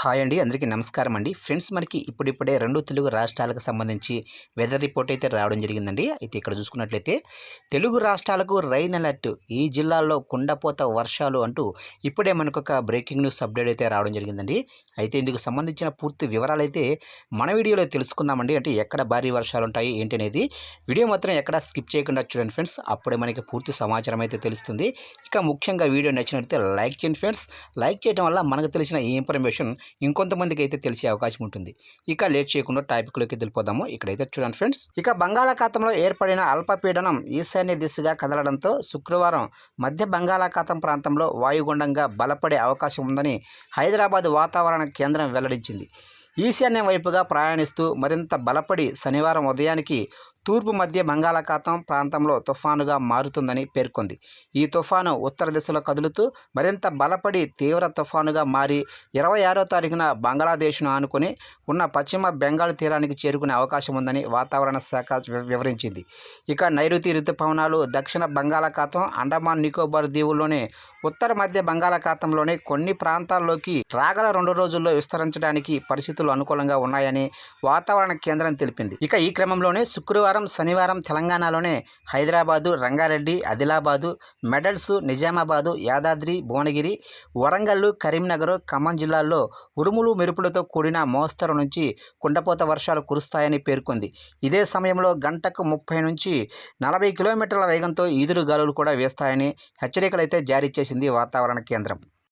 Hi అండి. అందరికీ నమస్కారం అండి. ఫ్రెండ్స్ మనకి ఇప్పుడిప్పుడే రెండు తెలుగు రాష్ట్రాలకు సంబంధించి వెదర్ రిపోర్ట్ అయితే రావడం జరిగిందండి. అయితే ఇక్కడ చూసుకున్నట్లయితే తెలుగు రాష్ట్రాలకు రైన్ అలర్ట్ ఈ జిల్లాల్లో కుండపోత వర్షాలు అంటూ ఇప్పుడే మనకు ఒక బ్రేకింగ్ న్యూస్ అప్డేట్ అయితే రావడం జరిగిందండి. అయితే ఇందుకు సంబంధించిన పూర్తి వివరాలు అయితే మన వీడియోలో తెలుసుకుందామండి. అంటే ఎక్కడ భారీ వర్షాలు ఉంటాయి ఏంటి అనేది వీడియో మాత్రం ఎక్కడ స్కిప్ చేయకుండా చూడండి ఫ్రెండ్స్. అప్పుడే మనకి పూర్తి సమాచారం అయితే తెలుస్తుంది. ఇక ముఖ్యంగా వీడియో నచ్చినట్లయితే లైక్ చేయండి ఫ్రెండ్స్. లైక్ చేయడం వల్ల మనకు తెలిసిన ఈ ఇన్ఫర్మేషన్ ఇంకొంతమందికి అయితే తెలిసే అవకాశం ఉంటుంది. ఇక లేట్ చేయకుండా టాపిక్లోకి వెళ్ళిపోదాము. ఇక్కడైతే చూడండి ఫ్రెండ్స్. ఇక బంగాళాఖాతంలో ఏర్పడిన అల్పపీడనం ఈశాన్య దిశగా కదలడంతో శుక్రవారం మధ్య బంగాళాఖాతం ప్రాంతంలో వాయుగుండంగా బలపడే అవకాశం ఉందని హైదరాబాద్ వాతావరణ కేంద్రం వెల్లడించింది. ఈశాన్యం వైపుగా ప్రయాణిస్తూ మరింత బలపడి శనివారం ఉదయానికి తూర్పు మధ్య బంగాళాఖాతం ప్రాంతంలో తుఫానుగా మారుతుందని పేర్కొంది. ఈ తుఫాను ఉత్తర దిశలో కదులుతూ మరింత బలపడి తీవ్ర తుఫానుగా మారి ఇరవై ఆరో తారీఖున బంగ్లాదేశ్ను ఆనుకుని ఉన్న పశ్చిమ బెంగాల్ తీరానికి చేరుకునే అవకాశం ఉందని వాతావరణ శాఖ వివరించింది. ఇక నైరుతి ఋతుపవనాలు దక్షిణ బంగాళాఖాతం అండమాన్ నికోబార్ దీవుల్లోనే ఉత్తర మధ్య బంగాళాఖాతంలోని కొన్ని ప్రాంతాల్లోకి రాగల రెండు రోజుల్లో విస్తరించడానికి పరిస్థితులు అనుకూలంగా ఉన్నాయని వాతావరణ కేంద్రం తెలిపింది. ఇక ఈ క్రమంలోనే శుక్రవారం శనివారం తెలంగాణలోనే హైదరాబాదు రంగారెడ్డి ఆదిలాబాదు మెడల్స్ నిజామాబాదు యాదాద్రి భువనగిరి వరంగల్ కరీంనగర్ ఖమ్మం జిల్లాల్లో ఉరుములు మెరుపులతో కూడిన మోస్తరు నుంచి కుండపోత వర్షాలు కురుస్తాయని పేర్కొంది. ఇదే సమయంలో గంటకు ముప్పై నుంచి నలభై కిలోమీటర్ల వేగంతో ఈదురు గాలులు కూడా వేస్తాయని హెచ్చరికలు అయితే జారీ చేసింది వాతావరణ కేంద్రం.